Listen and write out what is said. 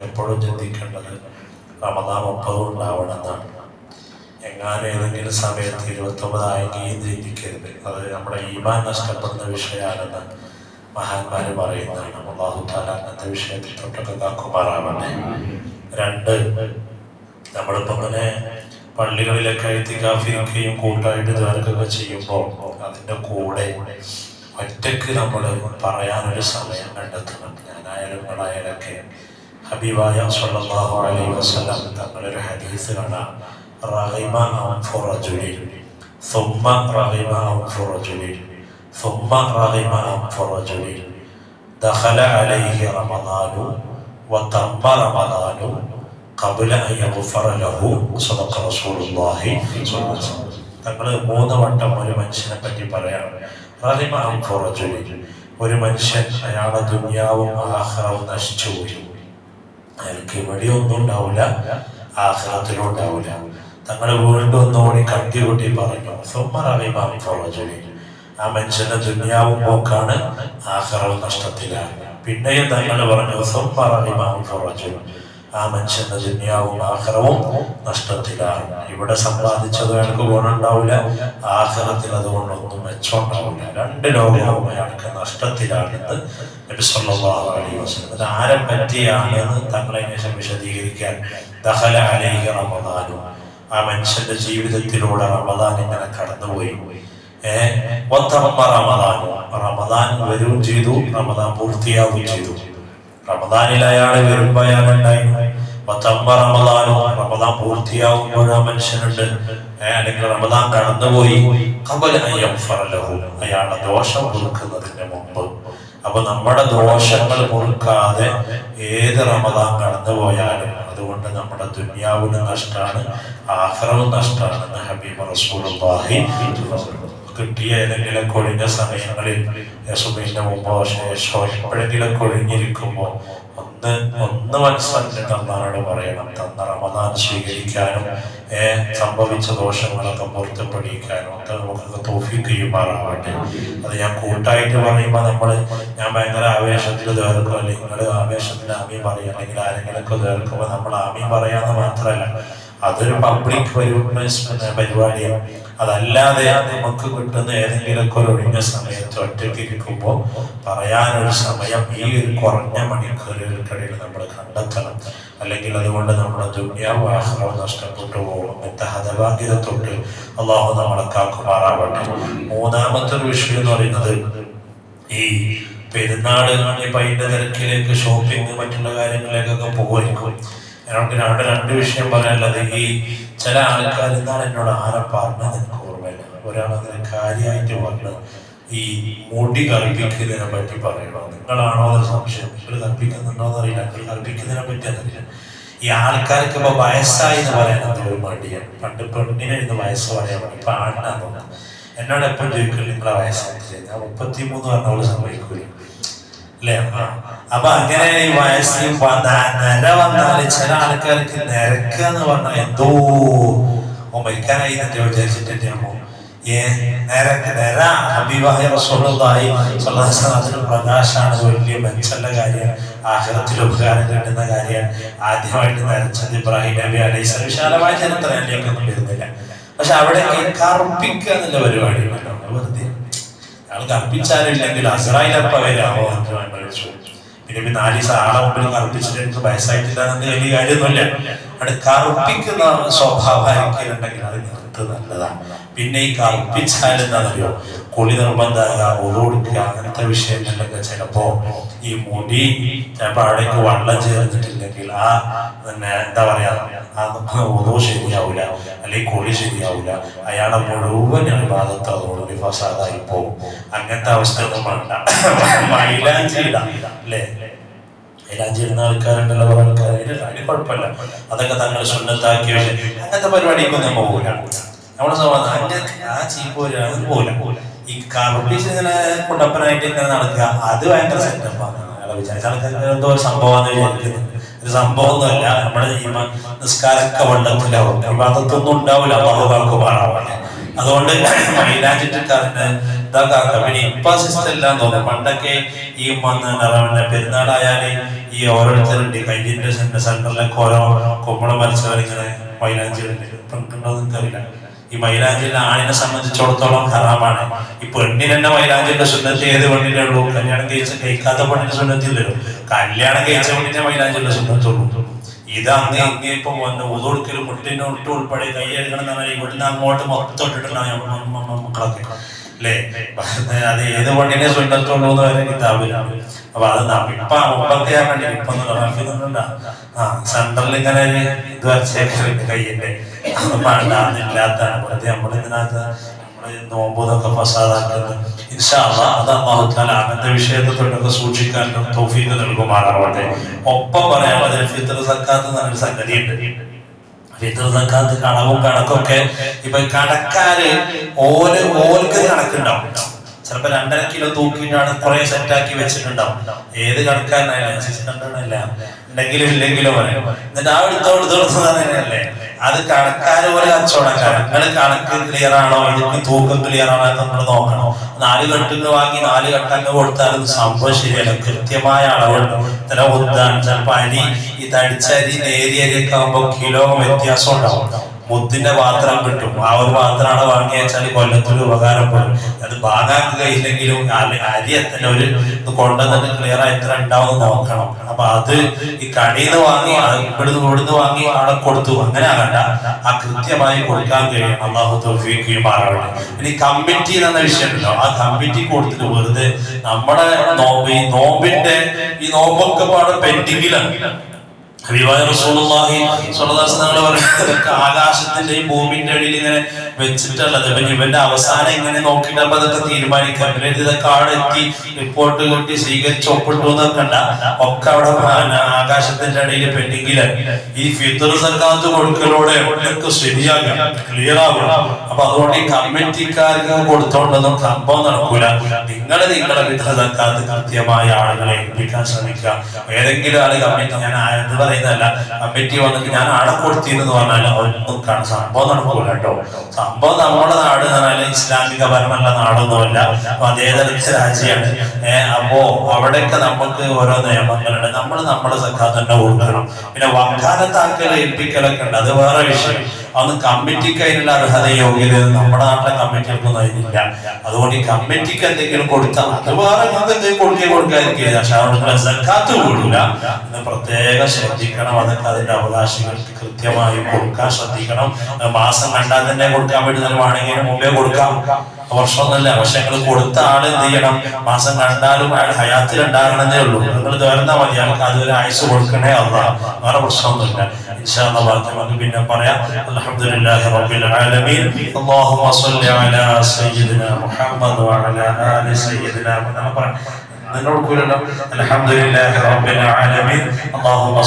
എപ്പോഴും ചിന്തിക്കേണ്ടത് റമദാൻ മുപ്പതും ഉണ്ടാവണമെന്നാണ്. എങ്ങാനും ഏതെങ്കിലും സമയത്ത് ഇരുപത്തൊമ്പതായെങ്കിൽ ചിന്തിക്കരുത്. അത് നമ്മുടെ ഈമാൻ നഷ്ടപ്പെടുന്ന വിഷയമാണെന്ന് മഹാന്മാര് പറയുന്നതാണ്. അള്ളാഹു താല അങ്ങനത്തെ വിഷയത്തിൽ തൊട്ടൊക്കെ കാക്കുമാറാവട്ടെ. രണ്ട് നമ്മളിപ്പോ ഇങ്ങനെ പള്ളികളിലൊക്കെ എത്തിക്കാഫിരിക്കുകയും കൂട്ടായിട്ട് ദ്വാരക്കൊക്കെ ചെയ്യുമ്പോൾ അതിന്റെ കൂടെ ഒറ്റയ്ക്ക് നമ്മൾ പറയാനൊരു സമയം കണ്ടെത്തണം. ഞാനായാലും നിങ്ങളായാലൊക്കെ ഹബീബായ സല്ലല്ലാഹു അലൈഹി വസല്ലം തങ്ങളൊരു ഹദീസ് കാണാം റഹിമ അൻഫു റജുലിൻ ثم رغم أنف رجل ثم رغم أنف رجل دخل عليه رمضان وتم رمضان قبل أن يغفر له صدق رسول الله صلى الله عليه وسلم തങ്ങൾ മൂന്ന് വട്ടം ഒരു മനുഷ്യനെ പറ്റി പറയാം റഹിമ അൻഫു റജുലിൻ ഒരു മനുഷ്യൻ അയാളെ ദുനിയാവും ആഹ്റവും നശിച്ചു പോയി അയാൾക്ക് ഇവിടെ ഒന്നും ഉണ്ടാവില്ല ആഹ്ലാത്തിലും ഉണ്ടാവില്ല തങ്ങളെ വീണ്ടും ഒന്നുകൂടി കണ്ടി കൂട്ടി പറഞ്ഞു സുമ്മറവിമാം ഫോറജുലി ആ മനുഷ്യന്റെ ദുന്യാവും പോക്കാണ് ആഹ്റവും നഷ്ടത്തിലാണ്. പിന്നെയും തങ്ങൾ പറഞ്ഞു സുമ്മറവിമാം ഫോറജുലി ആ മനുഷ്യന്റെ ദുന്യാവും ആഹ്റവും നഷ്ടത്തിലാണ് ഇവിടെ സമ്പാദിച്ചത് അയാൾക്ക് ഗുണമുണ്ടാവില്ല ആഹ്റത്തിൽ അതുകൊണ്ടൊന്നും മെച്ചമുണ്ടാവില്ല. രണ്ട് ലോകവും അയാൾക്ക് നഷ്ടത്തിലാണെന്ന് അലൈഹി വസല്ലം. അത് ആരെ പറ്റിയാണെന്ന് തങ്ങളെ ശേഷം വിശദീകരിക്കാൻ ദഹല അലൈഹി റമദാനു ആ മനുഷ്യന്റെ ജീവിതത്തിലൂടെ റമദാൻ ഇങ്ങനെ കടന്നുപോയി. ഏഹ് റമദാനു റമദാൻ. വരും ചെയ്തു റമദാൻ പൂർത്തിയാവുകയും ചെയ്തു. റമദാനിൽ അയാൾ വരുമ്പോ അയാളുണ്ടായിരുന്നു പത്തമ്പ റമദാനോ റമദാൻ പൂർത്തിയാവുമ്പോൾ ആ മനുഷ്യനുണ്ട്. അല്ലെങ്കിൽ റമദാൻ കടന്നുപോയി. അയാളുടെ ദോഷം പൊറുക്കുന്നതിന്റെ മുമ്പ്. അപ്പൊ നമ്മുടെ ദോഷങ്ങൾ പൊറുക്കാതെ ഏത് റമദാൻ കടന്നുപോയാലും അതുകൊണ്ട് നമ്മുടെ ദുന്യാവിന് നഷ്ടമാണ് ആഹ്റവും നഷ്ടമാണെന്ന് ഹബീബ് റസൂലുള്ളാഹി കിട്ടിയ ഏതെങ്കിലും കൊഴിഞ്ഞ സമയങ്ങളിൽ യസുബിന്റെ മുമ്പോ ശേഷമോ എപ്പോഴെങ്കിലും കൊഴിഞ്ഞിരിക്കുമ്പോ ഒന്ന് ഒന്ന് മനസ്സിലാക്കിയിട്ട് തന്നാരോട് പറയണം. തന്ന റമദാൻ സ്വീകരിക്കാനും ഏ സംഭവിച്ച ദോഷങ്ങളൊക്കെ പൊരുത്തപ്പെടിക്കാനും ഒക്കെ നമുക്കൊക്കെ തോഫിക്ക് ചെയ്യുമാറാവട്ടെ അത് ഞാൻ കൂട്ടായിട്ട് പറയുമ്പോൾ നമ്മൾ ഞാൻ ഭയങ്കര ആവേശത്തിൽ തീർക്കും അല്ലെങ്കിൽ നിങ്ങൾ ആവേശത്തിൽ ആമി പറയും അല്ലെങ്കിൽ ആരെങ്കിലൊക്കെ തീർക്കുമ്പോൾ നമ്മൾ ആമി പറയാന്ന് മാത്രമല്ല അതൊരു പബ്ലിക് പരിപാടിയാണ്. അതല്ലാതെ നമുക്ക് കിട്ടുന്ന ഏതെങ്കിലുമൊക്കെ ഒരു ഒഴിഞ്ഞ സമയത്ത് ഒറ്റയ്ക്ക് ഇരിക്കുമ്പോൾ പറയാനൊരു സമയം ഈ ഒരു കുറഞ്ഞ മണിക്കൂറുകൾക്കിടയിൽ നമ്മൾ കണ്ടെത്തണം. അല്ലെങ്കിൽ അതുകൊണ്ട് നമ്മുടെ ദുന്യാവും നഷ്ടപ്പെട്ടു പോകും. എന്റെ ഹതഭാഗ്യത തൊട്ട് അള്ളാഹു നമ്മളെ കാക്കുമാറാവട്ടെ. മൂന്നാമത്തെ ഒരു വിഷയം എന്ന് പറയുന്നത് ഈ പെരുന്നാൾ ഇപ്പൊ അതിന്റെ തിരക്കിലേക്ക് ഷോപ്പിംഗ് മറ്റുള്ള കാര്യങ്ങളിലേക്കൊക്കെ പോകുമായിരിക്കും. ഞങ്ങൾക്ക് രണ്ട് രണ്ട് വിഷയം പറയാനുള്ളത് ഈ ചില ആൾക്കാർ ഇന്നാണ് എന്നോട് ആരെ പറഞ്ഞത് എനിക്ക് ഓർമ്മയില്ല. ഒരാൾ കാര്യമായിട്ട് പറഞ്ഞത് ഈ മുടി കൽപ്പിക്കുന്നതിനെ പറ്റി പറയണോ നിങ്ങളാണോ അതൊരു സംശയം. നിങ്ങൾ കൽപ്പിക്കുന്നുണ്ടോ എന്നറിയില്ല നിങ്ങൾ കൽപ്പിക്കുന്നതിനെ പറ്റി അറിയില്ല. ഈ ആൾക്കാർക്ക് ഇപ്പൊ വയസ്സായി എന്ന് പറയാൻ ഒരു മടിയാണ് പണ്ട് പെണ്ണിനെ ഇന്ന് വയസ്സ് പറയാൻ മതി ഇപ്പൊ ആണിനാന്ന് തോന്നുന്നു എന്നോട് എപ്പോഴും ചോദിക്കില്ല നിങ്ങളെ വയസ്സായി ചെയ്യുന്നത് മുപ്പത്തി മൂന്ന് പറഞ്ഞവൾ സമ്മതിക്കൂല. അല്ലേ. അപ്പൊ അങ്ങനെ ഈ വയസ്സിൽ നര വന്നാൽ ചില ആൾക്കാർക്ക് നിരക്ക് എന്ന് പറഞ്ഞാൽ എന്തോ മരിക്കാനായി എന്നിട്ട് വിചാരിച്ചിട്ട് പ്രകാശാണ് വലിയ മെച്ചമുള്ള കാര്യം. ആഹ്ലത്തിൽ ഉപകാരം കിട്ടുന്ന കാര്യം. ആദ്യമായിട്ട് നരച്ചത് ഇബ്രാഹിം നബി അലൈഹി സ്വലം വിശാലമായ ചരിത്രത്തിലേക്കൊന്നും വരുന്നില്ല പക്ഷെ അവിടെ കറുപ്പിക്കുക എന്നുള്ള പരിപാടി വെറുതെ. കർപ്പിച്ചാലില്ലെങ്കിൽ അസറായിലപ്പ വരാമോ വിളിച്ചു പിന്നെ പിന്നെ നാല് ദിവസം ആളെ മുമ്പിൽ കറുപ്പിച്ചിട്ട് വയസ്സായിട്ടില്ല എന്ന് വലിയ കാര്യമൊന്നുമില്ല. അവിടെ കറുപ്പിക്കുന്ന സ്വഭാവം ആയിരിക്കുന്നുണ്ടെങ്കിൽ അത് നിർത്ത് നല്ലതാണ്. പിന്നെ ഈ കറുപ്പിച്ചാൽ എന്താണെന്നറിയോ കുളി നിർബന്ധമാകുക ഒതുകൊടുക്കുക അങ്ങനത്തെ വിഷയങ്ങളിലൊക്കെ ചിലപ്പോ ഈ മുടി ചിലപ്പോ അവിടേക്ക് വെള്ളം ചേർന്നിട്ടില്ലെങ്കിൽ ആ പിന്നെ എന്താ പറയാ ആ ഓതോ ശരിയാവില്ല അല്ലെങ്കിൽ കുളി ശരിയാവില്ല അയാളെ മുഴുവൻ വിവാദത്തെ അതോടൊരു ഫസാദായി പോകും. അങ്ങനത്തെ അവസ്ഥ ഒന്നും വേണ്ട അല്ലേ? മൈലാഞ്ചി ഇടുന്ന ആൾക്കാരുണ്ടല്ലോ കുറെ കുഴപ്പമില്ല. അതൊക്കെ തങ്ങൾ സുന്നത്താക്കിയ വിഷയം. അങ്ങനത്തെ പരിപാടിക്കൊന്നും നമ്മൾ പോകില്ല നമ്മുടെ സമാധാനം ആ ആ പോലെ അത് പോകില്ല ഈ ഇങ്ങനെ കുട്ടപ്പനായിട്ട് ഇങ്ങനെ നടക്കുക അത് ഭയങ്കര സെറ്റപ്പാണ് അയാളെ വിചാരിച്ചാൽ എന്തോ ഒരു സംഭവമാണെന്ന് വിചാരിക്കുന്നത് ഒരു സംഭവമൊന്നുമല്ല. നമ്മുടെ ഈ നിസ്കാരമൊക്കെ വെള്ളത്തിലാവും വിവാദത്തൊന്നും ഉണ്ടാവില്ല. അള്ളാഹുകാർക്ക് പാടാവില്ല അതുകൊണ്ട് മൈലാഞ്ചിട്ടക്കാരന് ഇതാക്കാക്ക പിന്നെ ഇപ്പൊ സിസ്റ്റം എല്ലാം തോന്നുന്നു. പണ്ടൊക്കെ ഈ പിന്നെ പെരുന്നാളായാൽ ഈ ഓരോരുത്തരുണ്ട്. കയ്യിന്റെ സെന്ററിലൊക്കെ ഓരോ കുമ്പളം വരച്ചവരിങ്ങനെ മൈലാഞ്ചിട്ടുണ്ട് ഇപ്പൊ ഉണ്ടോ എന്ന് എനിക്കറിയില്ല ഈ മൈലാഞ്ചിന്റെ ആണിനെ സംബന്ധിച്ചിടത്തോളം ഹറാമാണ്. ഈ പെണ്ണിന് തന്നെ മൈലാഞ്ചിന്റെ സുന്നത്ത് ഏത് പെണ്ണിനെ ഉള്ളൂ? കല്യാണം കഴിച്ച കഴിക്കാത്ത പെണ്ണിന്റെ സുന്നത്തില്ലല്ലോ കല്യാണം കഴിച്ച പെണ്ണിന്റെ മൈലാഞ്ചിന്റെ സുന്നത്തുള്ളൂ. ഇത് അങ്ങ് അങ്ങേ ഇപ്പൊ വന്ന് ഉതൊടുക്കലും മുട്ടിന്റെ ഉൾപ്പെടെ കൈ കഴുകണം എന്ന് പറഞ്ഞാൽ ഇവിടുന്ന് അങ്ങോട്ട് മൊത്തം ഇട്ടിട്ടുണ്ടാകും മക്കളൊക്കെ അത് ഏത് പെണ്ണിനെ സുന്നത്തുള്ളൂ എന്ന് കിതാബിലാണ് അപ്പൊ അത് ഇപ്പൊ ഞാൻ കണ്ടില്ല ഇപ്പൊ ആ സെന്ററിൽ ഇങ്ങനെ ഇത് വരച്ചേക്കുന്നുണ്ട് കയ്യിന്റെ അത് പാണ്ടാന്നില്ലാത്താണ് വെറുതെ നമ്മളിതിനകത്ത് നോമ്പതൊക്കെ ഫസാദാക്കുന്നത്. ഇൻഷാല്ല അങ്ങനത്തെ വിഷയത്തെ തൊട്ടൊക്കെ സൂക്ഷിക്കാനും തൗഫീഖ് നൽകുമാറാവട്ടെ ഒപ്പം പറയാൻ ഫിത്തർ സക്കാത്ത് എന്നൊരു സംഗതി ഉണ്ട് ഫിത്തർ കടവും കണക്കൊക്കെ. ഇപ്പൊ കടക്കാര് ഓൽ ഓൽക്ക് കണക്കുണ്ടാവും. ചിലപ്പോ രണ്ടര കിലോ തൂക്കിയിട്ടാണ് കുറെ സെറ്റാക്കി വെച്ചിട്ടുണ്ടാവും. ഏത് കണക്കാരനായാലും അസിസ്റ്റന്റാണല്ല ഉണ്ടെങ്കിലും ഇല്ലെങ്കിലും പറയും. എന്നിട്ട് ആ എടുത്തോ എടുത്തോളല്ലേ അത് കണക്കാര് പോലെ കച്ചവടക്കാരൻ നിങ്ങൾ കണക്ക് ക്ലിയർ ആണോ? ഇതിന് തൂക്കം ക്ലിയർ ആണോ? നമ്മൾ നോക്കണം. നാല് കെട്ടിന് വാങ്ങി നാല് കെട്ടങ്ങ് കൊടുത്താലും സംഭവം ശരിയല്ല. കൃത്യമായ അളവുണ്ട് ഇത്ര ഉദ്ദാൻ ചിലപ്പോ അരി ഈ തടിച്ച അരി നേരിയ അരിയൊക്കെ കിലോ വ്യത്യാസം ഉണ്ടാവും. മുത്തിന്റെ പാത്രം കിട്ടും. ആ ഒരു പാത്രമാണ് വാങ്ങി വെച്ചാൽ കൊല്ലത്തൊരു ഉപകാരപ്പെടും. അത് വാങ്ങാൻ കഴിയില്ലെങ്കിലും അരി എത്തന്നെ ഒരു കൊണ്ടുവന്നിട്ട് ക്ലിയർ ആയിട്ട് ഉണ്ടാവും നോക്കണം. അപ്പൊ അത് ഈ കടയിൽ നിന്ന് വാങ്ങി ഇവിടുന്ന് ഇവിടുന്ന് വാങ്ങി അവിടെ കൊടുത്തു. അങ്ങനെ ആകണ്ട. ആ കൃത്യമായി കൊടുക്കാൻ കഴിയും. അള്ളാഹു തോഫിക്കുകയും മാറണം ഇനി കമ്മിറ്റി എന്ന വിഷയമുണ്ടല്ലോ ആ കമ്മിറ്റി കൊടുത്തിട്ട് വെറുതെ നമ്മുടെ നോമ്പ് ഈ നോമ്പിന്റെ ഈ നോമ്പൊക്കെ പാടെ പെൻഡിങ്ങിലാണ്. ഹബീബായ റസൂലുള്ളാഹി സ്വല്ലല്ലാഹു അലൈഹി വസല്ലം ആകാശത്തിന്റെ ഈ ഭൂമിന്റെ അടിയിൽ ഇങ്ങനെ വെച്ചിട്ടുള്ളത് ഇവന്റെ അവസാനം ഇങ്ങനെ നോക്കിയിട്ട് അതൊക്കെ തീരുമാനിക്കാം ഇതൊക്കെ അവിടെ എത്തി റിപ്പോർട്ട് കിട്ടി സ്വീകരിച്ച് ഒപ്പിട്ടു എന്നൊക്കെ ഒക്കെ അവിടെ ആകാശത്തിന്റെ അടിയിൽ പെൻഡിങ്ങിലാണ് ഈ ഫിത്തർ സക്കാത്ത് കൊടുക്കലോടെ ഒക്കെ ശരിയാകും ക്ലിയർ ആകും. അപ്പൊ അതുകൊണ്ട് ഈ കമ്മിറ്റിക്കാർക്ക് കൊടുത്തോണ്ടൊന്നും സംഭവം നടക്കൂല. നിങ്ങൾ നിങ്ങളുടെ ഫിത്തർ സക്കാത്ത് കൃത്യമായ ആളുകളെ ഏൽപ്പിക്കാൻ ശ്രമിക്കുക. ഏതെങ്കിലും ആൾ കമ്മിറ്റി ഞാൻ എന്ന് പറയുന്നതല്ല കമ്മിറ്റി വന്നിട്ട് ഞാൻ ആളെ കൊടുത്തിരുന്നു പറഞ്ഞാൽ ഒന്നും കാണാൻ സംഭവം നടക്കൂല കേട്ടോ. സംഭവം നമ്മുടെ നാട് എന്ന് ഇസ്ലാമിക ഭരണമുള്ള നാടൊന്നുമല്ല. മതേതരത്തെ രാജ്യമാണ്. അപ്പോ അവിടെയൊക്കെ നമുക്ക് ഓരോ നിയമങ്ങളുണ്ട്. നമ്മൾ നമ്മുടെ സക്കാത്ത് തന്നെ കൊടുക്കണം. പിന്നെ വക്കാലത്താക്കൽ ഏൽപ്പിക്കലൊക്കെ ഉണ്ട്. അത് വേറെ വിഷയം. അന്ന് കമ്മിറ്റിക്ക് അതിനുള്ള യോഗ്യത നമ്മുടെ നാട്ടിലെ കമ്മിറ്റികൾക്കൊന്നും അതിനില്ല അതുകൊണ്ട് ഈ കമ്മിറ്റിക്ക് എന്തെങ്കിലും കൊടുത്താൽ അത് വേറെ എന്തെങ്കിലും കൊടുക്കുക കൊടുക്കാതിരിക്കുക പക്ഷെ അവിടെ സർക്കാത്ത് കൂടില്ല എന്ന് പ്രത്യേകം ശ്രദ്ധിക്കണം. അതൊക്കെ അതിന്റെ അവകാശങ്ങൾക്ക് കൃത്യമായി കൊടുക്കാൻ ശ്രദ്ധിക്കണം. മാസം കണ്ടാൽ തന്നെ കൊടുക്കാൻ വേണ്ടി പറ്റുന്നതിനുമാണെങ്കിൽ മുമ്പേ കൊടുക്കാം. വർഷമൊന്നുമല്ല. പക്ഷെ നിങ്ങൾ കൊടുത്ത ആൾ എന്ത് ചെയ്യണം? മാസം കണ്ടാലും അയാൾ ഹയാത്തിൽ ഉണ്ടാകണമെന്നേ ഉള്ളൂ. നിങ്ങൾ തീർന്നാൽ മതി. ഞങ്ങൾക്ക് അതൊരു ആയുസ് കൊടുക്കണേ അല്ല വേറെ പ്രശ്നമൊന്നുമില്ല. ആലമീൻ. അല്ലാഹുമ്മ